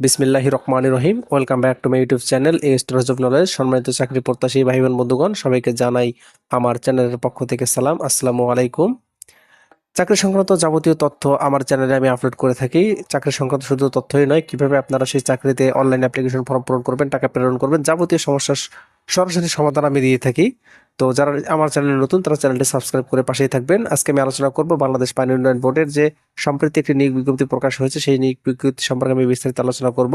বিসমিল্লাহি রহমান রহিম। Welcome back to my YouTube channel A storage of knowledge সম্মানিত চাকরি প্রত্যাশী ভাই বোন বন্ধুগণ, সবাইকে জানাই আমার চ্যানেলের পক্ষ থেকে সালাম। আসসালামু আলাইকুম। চাকরি সংক্রান্ত যাবতীয় তথ্য আমার চ্যানেলে আমি আপলোড করে থাকি। চাকরি সংক্রান্ত শুধু তথ্যই নয়, কীভাবে আপনারা সেই চাকরিতে অনলাইন অ্যাপ্লিকেশন ফর্ম পূরণ করবেন, টাকা প্রেরণ করবেন, যাবতীয় সমস্যার সরাসরি সমাধান আমি দিয়ে থাকি। তো যারা আমার চ্যানেলে নতুন, তারা চ্যানেলটি সাবস্ক্রাইব করে পাশেই থাকবেন। আজকে আমি আলোচনা করব বাংলাদেশ পানি উন্নয়ন বোর্ডের যে সম্প্রতি একটি নিয়োগ বিজ্ঞপ্তি প্রকাশ হয়েছে, সেই নিয়োগ বিজ্ঞপ্তি সম্পর্কে আমি বিস্তারিত আলোচনা করব।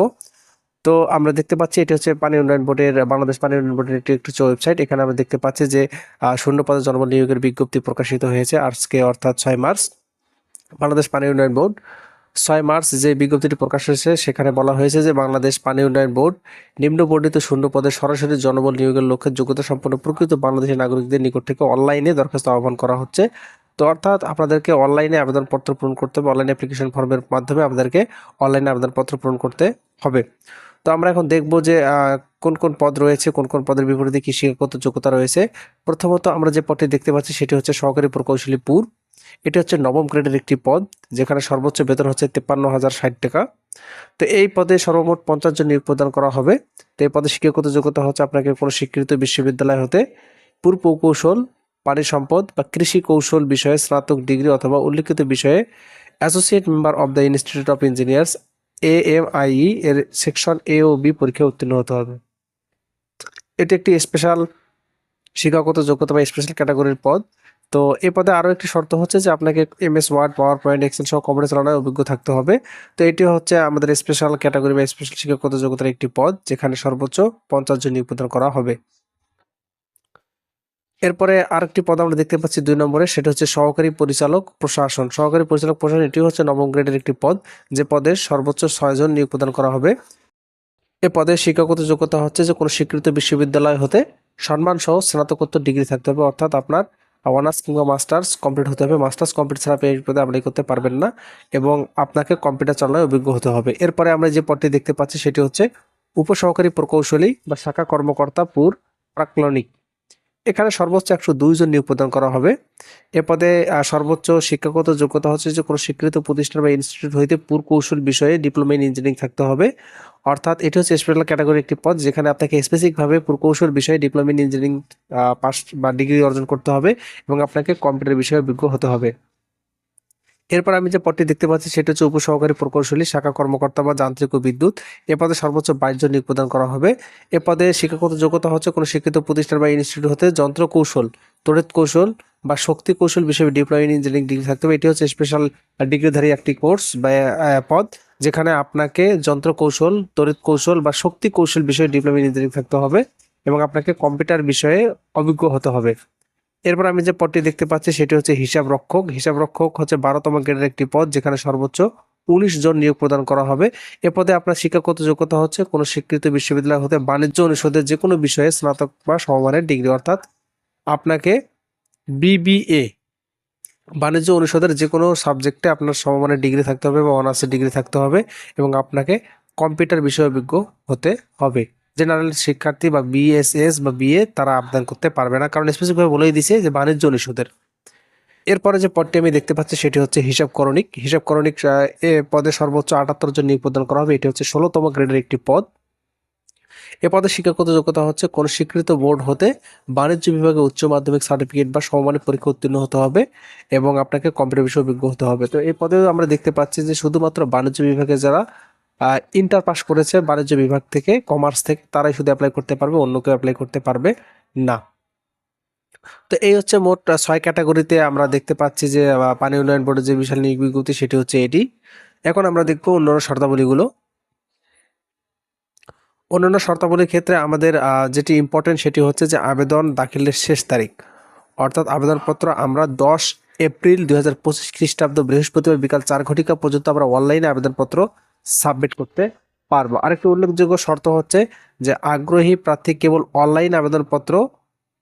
তো আমরা দেখতে পাচ্ছি এটি হচ্ছে পানি উন্নয়ন বোর্ডের, বাংলাদেশ পানি উন্নয়ন বোর্ডের একটি একটি ওয়েবসাইট। এখানে আমরা দেখতে পাচ্ছি যে শূন্য পদে জন্ম নিয়োগের বিজ্ঞপ্তি প্রকাশিত হয়েছে আজকে, অর্থাৎ ছয় মার্চ। বাংলাদেশ পানি উন্নয়ন বোর্ড ছয় মার্চ যে বিজ্ঞপ্তিটি প্রকাশ হয়েছে, সেখানে বলা হয়েছে যে বাংলাদেশ পানি উন্নয়ন বোর্ড নিম্ন বর্ণিত শূন্য পদে সরাসরি জনবল নিয়োগের লক্ষ্যে যোগ্যতা সম্পন্ন প্রকৃত বাংলাদেশী নাগরিকদের নিকট থেকে অনলাইনে দরখাস্ত আহ্বান করা হচ্ছে। তো অর্থাৎ আপনাদেরকে অনলাইনে আবেদনপত্র পূরণ করতে হবে অনলাইন অ্যাপ্লিকেশন ফর্মের মাধ্যমে আপনাদেরকে অনলাইনে আবেদনপত্র পূরণ করতে হবে। তো আমরা এখন দেখব যে কোন কোন পদ রয়েছে, কোন কোন পদের বিপরীতে কি শিক্ষাগত যোগ্যতা রয়েছে। প্রথমত আমরা যে পদটি দেখতে পাচ্ছি, সেটি হচ্ছে সহকারী প্রকৌশলী পুর। এটি হচ্ছে নবম গ্রেডের একটি পদ, যেখানে সর্বোচ্চ বেতন হচ্ছে তেপ্পান্ন হাজার ষাট টাকা। তো এই পদে সর্বমোট পঞ্চাশ জন নিয়োগ প্রদান করা হবে। তো এই পদে শিক্ষাগত যোগ্যতা হচ্ছে আপনাকে কোনো স্বীকৃত বিশ্ববিদ্যালয় হতে পূর্ব কৌশল, পানি সম্পদ বা কৃষি কৌশল বিষয়ে স্নাতক ডিগ্রি অথবা উল্লিখিত বিষয়ে associate member of the institute of engineers A M I এর সেকশন এ ও বি পরীক্ষায় উত্তীর্ণ হতে হবে। এটি একটি স্পেশাল শিক্ষাগত যোগ্যতা বা স্পেশাল ক্যাটাগরির পদ। তো এ পদে আরও একটি শর্ত হচ্ছে যে আপনাকে M S Word, PowerPoint, Excel সহ কম্পিউটার চালানোর অভিজ্ঞ থাকতে হবে। তো এটি হচ্ছে আমাদের স্পেশাল ক্যাটাগরি বা স্পেশাল শিক্ষাগত যোগ্যতার একটি পদ, যেখানে সর্বোচ্চ পঞ্চাশ জন নিয়োগ প্রদান করা হবে। এরপরে আরেকটি পদ আমরা দেখতে পাচ্ছি দুই নম্বরে, সেটা হচ্ছে সহকারী পরিচালক প্রশাসন। সহকারী পরিচালক প্রশাসন, এটি হচ্ছে নবম গ্রেডের একটি পদ, যে পদে সর্বোচ্চ ছয় জন নিয়োগ প্রদান করা হবে। এ পদে শিক্ষাগত যোগ্যতা হচ্ছে যে কোনো স্বীকৃত বিশ্ববিদ্যালয় হতে সম্মান সহ স্নাতকোত্তর ডিগ্রি থাকতে হবে, অর্থাৎ আপনার অনার্স কিংবা মাস্টার্স কমপ্লিট হতে হবে। মাস্টার্স কমপ্লিট ছাড়া এই পদে অ্যাপ্লাই করতে পারবেন না এবং আপনাকে কম্পিউটার চালানোর অভিজ্ঞ হতে হবে। এরপরে আমরা যে পদটি দেখতে পাচ্ছি সেটি হচ্ছে উপসহকারী প্রকৌশলী বা শাখা কর্মকর্তা পুর প্রাক্লনিক। এখানে সর্বোচ্চ একশো দুইজন নিয়োগ প্রদান করা হবে। এ পদে সর্বোচ্চ শিক্ষাগত যোগ্যতা হচ্ছে যে কোনো স্বীকৃত প্রতিষ্ঠান বা ইনস্টিটিউট হইতে পুরকৌশল বিষয়ে ডিপ্লোমা ইন ইঞ্জিনিয়ারিং থাকতে হবে। অর্থাৎ এটি হচ্ছে স্পেশাল ক্যাটাগরি একটি পদ যেখানে আপনাকে স্পেসিফিকভাবে পুরকৌশল বিষয়ে ডিপ্লোমা ইন ইঞ্জিনিয়ারিং পাস বা ডিগ্রি অর্জন করতে হবে এবং আপনাকে কম্পিউটার বিষয়ে অভিজ্ঞ হতে হবে। এরপর আমি যে পদটি দেখতে পাচ্ছি, সেটা হচ্ছে উপসহকারী প্রকৌশলী, শাখা কর্মকর্তা বা যান্ত্রিক ও বিদ্যুৎ। এ পদে সর্বোচ্চ বাইশ জন নিয়োগ প্রদান করা হবে। এ পদে শিক্ষাগত যোগ্যতা হচ্ছে কোনো শিক্ষিত প্রতিষ্ঠান বা ইনস্টিটিউট হতে যন্ত্র কৌশল, তড়িৎ কৌশল বা শক্তি কৌশল বিষয়ে ডিপ্লোমা ইন ইঞ্জিনিয়ারিং ডিগ্রি থাকতে হবে। এটি হচ্ছে স্পেশাল ডিগ্রিধারী একটি কোর্স বা পদ, যেখানে আপনাকে যন্ত্র কৌশল, তড়িৎ কৌশল বা শক্তি কৌশল বিষয়ে ডিপ্লোমা ইঞ্জিনিয়ারিং থাকতে হবে এবং আপনাকে কম্পিউটার বিষয়ে অভিজ্ঞ হতে হবে। এরপর আমি যে পদটি দেখতে পাচ্ছি সেটি হচ্ছে হিসাব রক্ষক। হিসাব রক্ষক হচ্ছে বারোতম গ্রেডের একটি পদ যেখানে সর্বোচ্চ উনিশ জন নিয়োগ প্রদান করা হবে। এ পদে আপনার শিক্ষাগত যোগ্যতা হচ্ছে কোনো স্বীকৃত বিশ্ববিদ্যালয় হতে বাণিজ্য অনুষদের যে কোনো বিষয়ে স্নাতক বা সমমানের ডিগ্রি। অর্থাৎ আপনাকে বিবিএ বাণিজ্য অনুষদের যে কোনো সাবজেক্টে আপনার সমমানের ডিগ্রি থাকতে হবে বা অনার্সের ডিগ্রি থাকতে হবে এবং আপনাকে কম্পিউটার বিষয়ে অভিজ্ঞ হতে হবে। জেনারেল শিক্ষার্থী বা বিএসএস বা বিএ তারা আবেদন করতে পারবে না। কারণ স্পেসিফিকভাবে বলেই দিছে যে বাণিজ্য অনুষদের। এরপরে যে পদটি আমি দেখতে পাচ্ছি সেটি হচ্ছে হিসাব করণিক। হিসাব করণিক এ পদে সর্বোচ্চ আটাত্তর জন নিয়োগ প্রদান করা হবে। এটি হচ্ছে ষোলোতম গ্রেডের একটি পদ। এ পদে শিক্ষাগত যোগ্যতা হচ্ছে কোন স্বীকৃত বোর্ড হতে বাণিজ্য বিভাগে উচ্চ মাধ্যমিক সার্টিফিকেট বা সমমানের পরীক্ষা উত্তীর্ণ হতে হবে এবং আপনাকে কম্পিউটার বিষয়ে অভিজ্ঞ হতে হবে। তো এই পদেও আমরা দেখতে পাচ্ছি যে শুধুমাত্র বাণিজ্য বিভাগে যারা ইন্টার পাস করেছে বাণিজ্য বিভাগ থেকে কমার্স থেকে। তারাই শুধু অ্যাপ্লাই করতে পারবে, অন্য কেউ অ্যাপ্লাই করতে পারবে না। তো এই হচ্ছে মোট ছয় ক্যাটাগরিতে আমরা দেখতে পাচ্ছি যে পানি উন্নয়ন বোর্ডের যে বিশাল নিয়োগ বিজ্ঞপ্তি, সেটি হচ্ছে এটি। এখন আমরা দেখব অন্যান্য শর্তাবলীগুলো। অন্যান্য শর্তাবলীর ক্ষেত্রে আমাদের যেটি ইম্পর্টেন্ট সেটি হচ্ছে যে, আবেদন দাখিলের শেষ তারিখ। অর্থাৎ আবেদনপত্র আমরা দশ এপ্রিল দুই হাজার পঁচিশ খ্রিস্টাব্দ বৃহস্পতিবার বিকাল চার ঘটিকা পর্যন্ত আমরা অনলাইনে আবেদনপত্র সাবমিট করতে পারব। আরেকটি উল্লেখযোগ্য শর্ত হচ্ছে যে আগ্রহী প্রার্থী কেবল অনলাইন আবেদনপত্র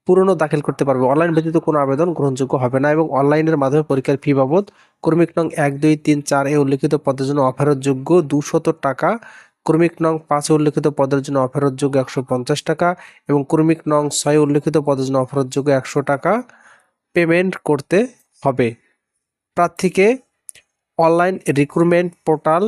পুরনো দাখিল করতে পারবে। অনলাইন ব্যতীত কোনো আবেদন গ্রহণযোগ্য হবে না এবং অনলাইনের মাধ্যমে পরীক্ষার ফি বাবদ কর্মিক নং এক, দুই, তিন, চার এ উল্লেখিত পদের জন্য অফেরতযোগ্য দুশত টাকা, কর্মিক নং পাঁচে উল্লেখিত পদের জন্য অফেরতযোগ্য একশো পঞ্চাশ টাকা এবং কর্মিক নং ছয় উল্লেখিত পদের জন্য অফেরতযোগ্য একশো টাকা পেমেন্ট করতে হবে। প্রার্থীকে online recruitment portal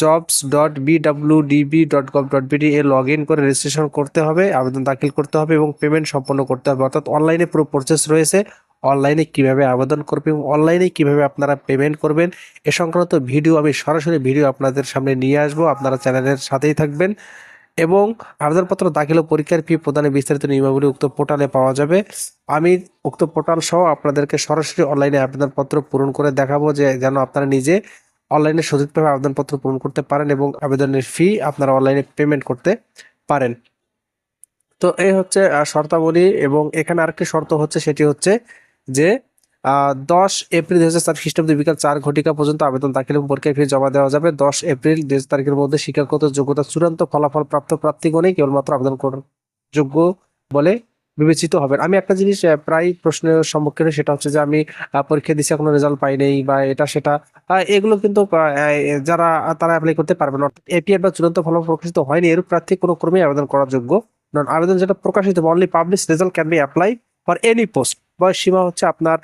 jobs dot BWDB dot gov dot BD A log in করে রেজিস্ট্রেশন করতে হবে, আবেদন দাখিল করতে হবে এবং পেমেন্ট সম্পন্ন করতে হবে। অর্থাৎ অনলাইনে পুরো প্রসেস রয়েছে অনলাইনে কীভাবে আবেদন করবে এবং অনলাইনে কীভাবে আপনারা পেমেন্ট করবেন, এ সংক্রান্ত ভিডিও আমি সরাসরি ভিডিও আপনাদের সামনে নিয়ে আসব, আপনারা চ্যানেলের সাথেই থাকবেন। এবং আবেদনপত্র দাখিল ও পরীক্ষার ফি প্রদানের বিস্তারিত নিয়মাবলী উক্ত পোর্টালে পাওয়া যাবে। আমি উক্ত পোর্টাল সহ আপনাদেরকে সরাসরি অনলাইনে আবেদনপত্র পূরণ করে দেখাবো যে যেন আপনারা নিজে অনলাইনে সঠিকভাবে আবেদনপত্র পূরণ করতে পারেন এবং আবেদনের ফি আপনারা অনলাইনে পেমেন্ট করতে পারেন। তো এই হচ্ছে শর্তাবলী এবং এখানে আরেকটি শর্ত হচ্ছে, সেটি হচ্ছে যে দশ এপ্রিল দুই হাজার খ্রিস্টাব্দে বিকাল চার ঘটিকা পর্যন্ত আবেদন দাখিল এবং পরীক্ষার ফি জমা দেওয়া যাবে। দশ এপ্রিল দুই হাজার তারিখের মধ্যে শিক্ষাগত যোগ্যতা চূড়ান্ত ফলাফল প্রাপ্ত প্রার্থীগণই কেবলমাত্র আবেদন যোগ্য বলে বিবেচিত হবে আমি একটা জিনিস প্রায় প্রশ্নের সম্মুখীন সেটা হচ্ছে যে আমি পরীক্ষা দিচ্ছি এখনও রেজাল্ট পাই নাই বা এটা সেটা এগুলো কিন্তু যারা, তারা অ্যাপ্লাই করতে পারবে না এপিআর বা চূড়ান্ত ফলাফল প্রকাশিত হয়নি, এরূপ প্রার্থী কোনো ক্রমেই আবেদন করার যোগ্য নন। আবেদন যেটা প্রকাশিত only publish result can be apply for any post বয়স সীমা হচ্ছে আপনার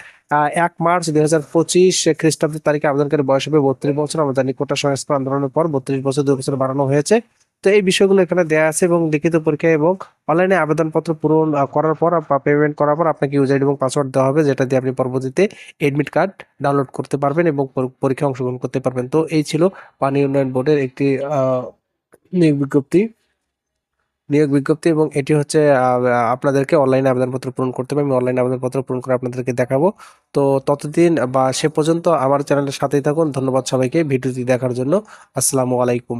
এক মার্চ দুই হাজার পঁচিশ খ্রিস্টাব্দের তারিখে আবেদনকারী বয়স হবে বত্রিশ বছর। আমরা জানি কোটা সংস্কার আন্দোলনের পর বত্রিশ বছর দুই বছর বাড়ানো হয়েছে। তো এই বিষয়গুলো এখানে দেওয়া আছে এবং লিখিত পরীক্ষা এবং অনলাইনে আবেদনপত্র পূরণ করার পর বা পেমেন্ট করার পর আপনাকে ইউজার এবং পাসওয়ার্ড দেওয়া হবে, যেটা দিয়ে আপনি পরবর্তীতে এডমিট কার্ড ডাউনলোড করতে পারবেন এবং পর- পরীক্ষায় অংশগ্রহণ করতে পারবেন। তো এই ছিল পানি উন্নয়ন বোর্ডের একটি বিজ্ঞপ্তি। নিয়োগ বিজ্ঞপ্তি এবং এটি হচ্ছে আপনাদেরকে অনলাইনে আবেদনপত্র পূরণ করতে হবে। আমি অনলাইনে আবেদনপত্র পূরণ করে আপনাদেরকে দেখাবো। তো ততদিন, বা সে পর্যন্ত আমার চ্যানেলের সাথেই থাকুন। ধন্যবাদ সবাইকে ভিডিওটি দেখার জন্য। আসসালামু আলাইকুম।